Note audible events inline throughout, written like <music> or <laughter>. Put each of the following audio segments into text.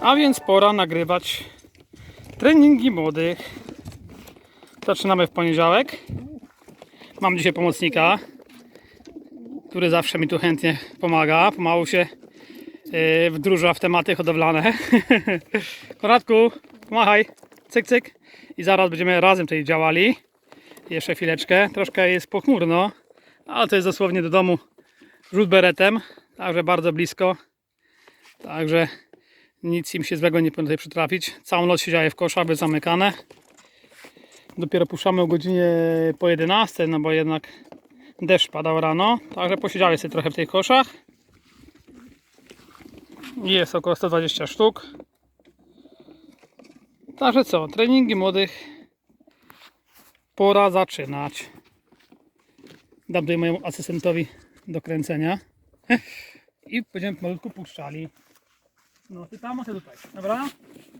A więc pora nagrywać treningi młodych. Zaczynamy w poniedziałek. Mam dzisiaj pomocnika, który zawsze mi tu chętnie pomaga. Pomału się yy, wdróża w tematy hodowlane. <laughs> Konradku, pomachaj. Cyk, cyk. I zaraz będziemy razem tutaj działali. Jeszcze chwileczkę. Troszkę jest pochmurno, ale to jest dosłownie do domu rzut beretem. Także bardzo blisko. Także nic im się złego nie powinno tutaj przytrafić. Całą noc siedziały w koszach, były zamykane. Dopiero puszczamy o godzinie po 11, no bo jednak deszcz padał rano. Także posiedziały sobie trochę w tych koszach. Jest około 120 sztuk. Także co, treningi młodych pora zaczynać. Dam tutaj mojemu asystentowi do kręcenia. <laughs> I będziemy malutku puszczali. No, a ty tutaj. Dobra?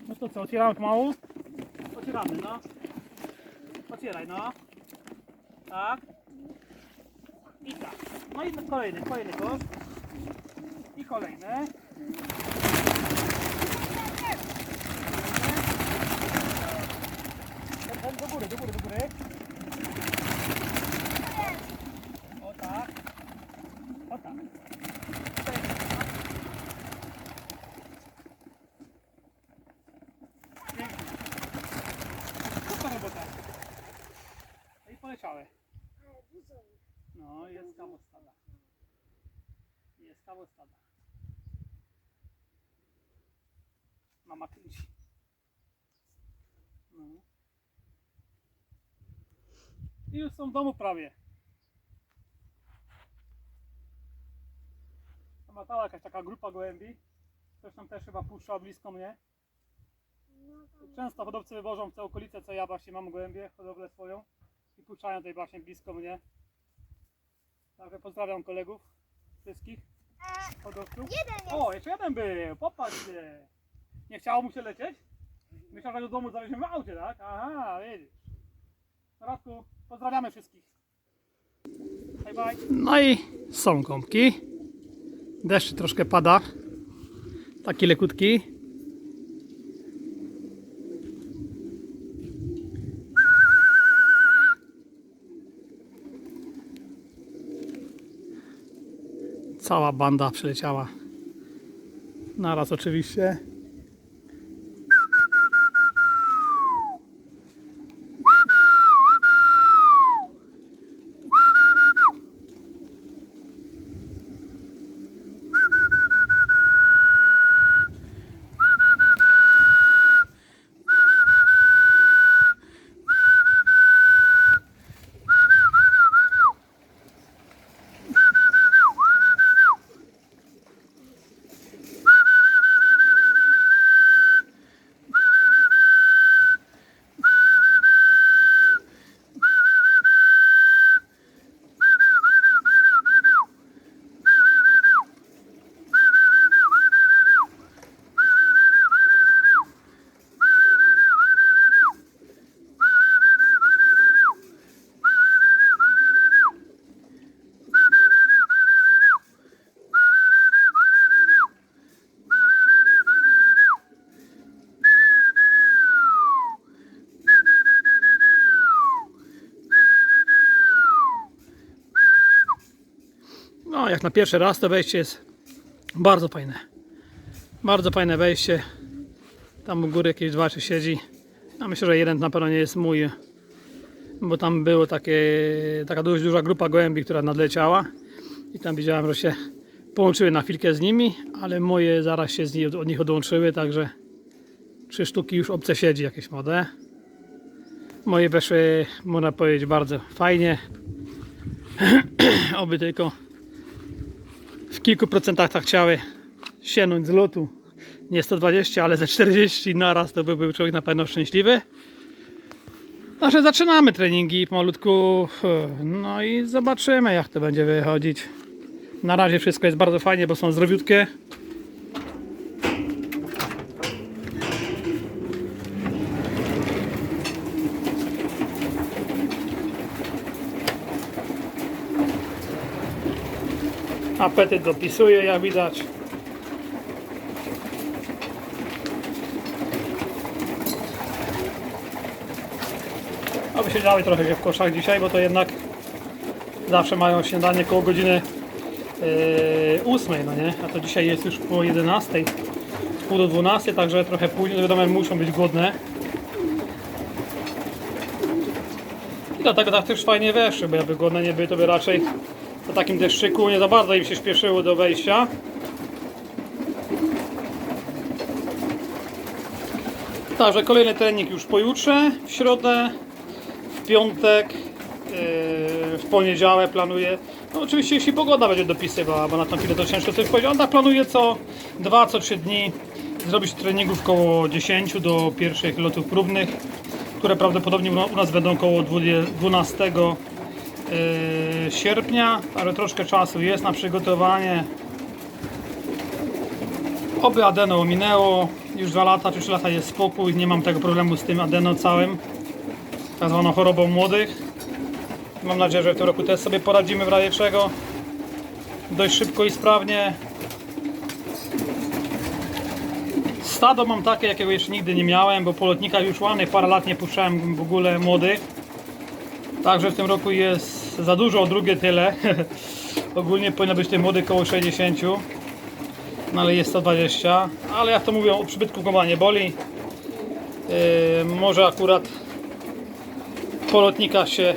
No to co, otwieramy pomału? Otwieramy, no. Otwieraj, no. Tak. I tak. No i kolejny, kolejny kosz. I kolejny. Do góry, do góry, do góry. O tak. O tak. Super robota. No I poleciały. No, jest kawał stada. Stada. Mama kręci. No. I już są w domu prawie. Tam latała jakaś taka grupa gołębi. Tam też chyba puszcza blisko mnie. Często hodowcy wywożą w te okolice, co ja właśnie mam gołębie, hodowlę swoją i puszczają tutaj właśnie blisko mnie. Także pozdrawiam kolegów wszystkich hodowców. Jeden jest. O, jeszcze jeden był, popatrzcie. Nie chciało mu się lecieć? Myślałem, że do domu zawieziemy w aucie, tak? Aha, widzisz. Radku, pozdrawiamy wszystkich. Bye bye. No i są gąbki. Deszcz troszkę pada. Taki lekutki. Cała banda przyleciała. Naraz oczywiście. Jak na pierwszy raz to wejście jest bardzo fajne. Bardzo fajne wejście. Tam u góry jakieś dwa czy siedzi. Ja myślę, że jeden na pewno nie jest mój, bo tam takie, taka dość duża grupa gołębi, która nadleciała i tam widziałem, że się połączyły na chwilkę z nimi, ale moje zaraz się nich, od nich odłączyły, także trzy sztuki już obce siedzi jakieś młode. Moje weszły, można powiedzieć, bardzo fajnie. <clears throat> Oby tylko w kilku procentach tak chciały sięgnąć z lotu. Nie 120, ale ze 40 naraz to byłby człowiek na pewno szczęśliwy. Także zaczynamy treningi pomalutku. No i zobaczymy jak to będzie wychodzić. Na razie wszystko jest bardzo fajnie, bo są zdrowiutkie. Apetyt dopisuje, jak widać. Aby się działy trochę w koszach dzisiaj, bo to jednak zawsze mają śniadanie koło godziny e, yy, 8, no nie? A to dzisiaj jest już po 11, pół do 12, także trochę później, to wiadomo, muszą być głodne. I dlatego tak też fajnie weszły, bo jakby głodne nie były, to by raczej po takim deszczyku nie za bardzo im się śpieszyło do wejścia. Także kolejny trening już pojutrze, w środę, w piątek, yy, w poniedziałek planuję. No oczywiście jeśli pogoda będzie dopisywała, bo na tą chwilę to ciężko coś powiedzieć. Ona planuje co 2, co 3 dni zrobić treningów koło 10 do pierwszych lotów próbnych, które prawdopodobnie u nas będą koło 20 12 yy, sierpnia, ale troszkę czasu jest na przygotowanie. Oby adeno minęło, już 2 lata czy 3 lata jest spokój, nie mam tego problemu z tym adeno całym, tak zwaną chorobą młodych. Mam nadzieję, że w tym roku też sobie poradzimy w razie czego dość szybko i sprawnie. Stado mam takie, jakiego jeszcze nigdy nie miałem, bo po lotnikach już ładnych parę lat nie puszczałem w ogóle młodych. Także w tym roku jest za dużo, drugie tyle. <laughs> Ogólnie powinno być tych młodych koło 60 no ale jest 120, ale jak to mówią, u przybytku głowa nie boli. Yy, może akurat po lotnikach się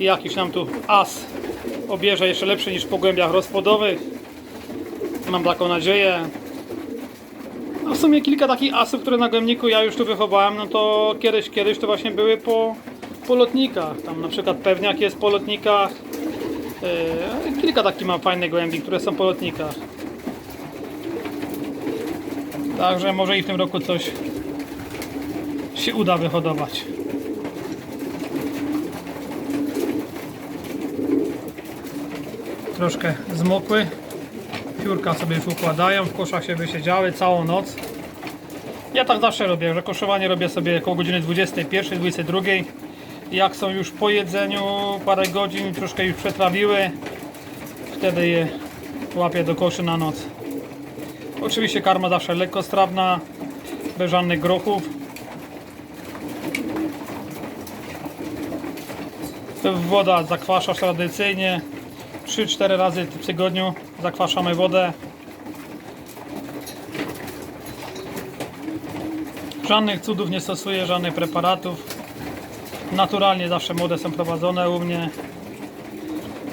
jakiś nam tu as obierze jeszcze lepszy niż po głębiach rozpodowych. Mam taką nadzieję. No w sumie kilka takich asów, które na głębniku ja już tu wychowałem, no to kiedyś, kiedyś to właśnie były po, po lotnikach. Tam na przykład pewniak jest po lotnikach. Yy, kilka takich mam fajnych głębi, które są po lotnikach. Także może i w tym roku coś się uda wyhodować. Troszkę zmokły. Piórka sobie już układają, w koszach się wysiedziały całą noc. Ja tak zawsze robię, że koszowanie robię sobie około godziny 21, 22. Jak są już po jedzeniu parę godzin, troszkę już przetrawiły, wtedy je łapię do koszy na noc. Oczywiście karma zawsze lekkostrawna, bez żadnych grochów. Woda zakwaszasz tradycyjnie. 3-4 razy w tygodniu zakwaszamy wodę. Żadnych cudów nie stosuję, żadnych preparatów. Naturalnie zawsze młode są prowadzone u mnie.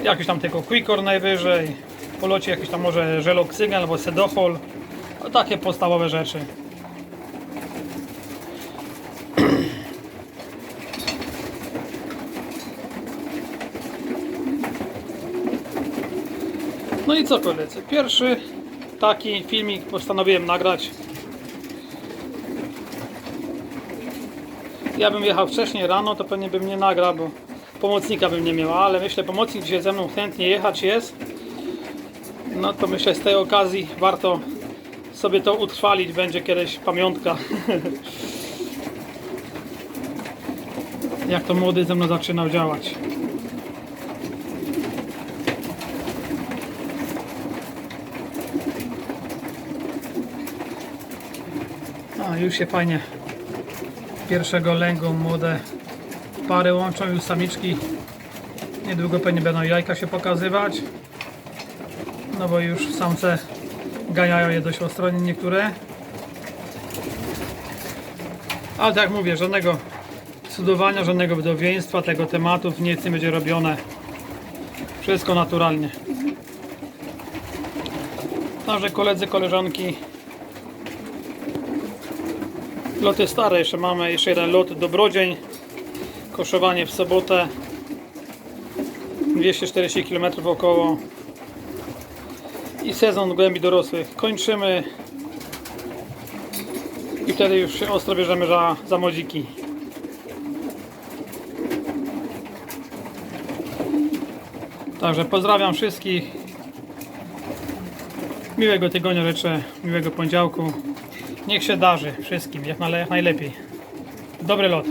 Jakiś tam tylko Quickor najwyżej. Po locie jakiś tam może żeloksygen albo sedochol. No, takie podstawowe rzeczy. No i co koledzy? Pierwszy taki filmik postanowiłem nagrać. Ja bym jechał wcześniej rano, to pewnie bym nie nagrał, bo pomocnika bym nie miał, ale myślę, pomocnik dzisiaj ze mną chętnie jechać jest. No to myślę z tej okazji warto sobie to utrwalić, będzie kiedyś pamiątka. <laughs> Jak to młody ze mną zaczynał działać. A już się fajnie pierwszego lęgu młode pary łączą już samiczki. Niedługo pewnie będą jajka się pokazywać. No bo już samce ganiają je dość ostro niektóre. Ale tak jak mówię, żadnego cudowania, żadnego wdowieństwa tego tematów nic nie będzie robione. Wszystko naturalnie. Także koledzy, koleżanki Loty stare jeszcze mamy, jeszcze jeden lot Dobrodzień Koszowanie w sobotę 240 km około i sezon głębi dorosłych. Kończymy i wtedy już się ostro bierzemy za, za Także pozdrawiam wszystkich. Miłego tygodnia życzę, miłego poniedziałku Niech się darzy wszystkim, jak jak najlepiej. Dobry lot.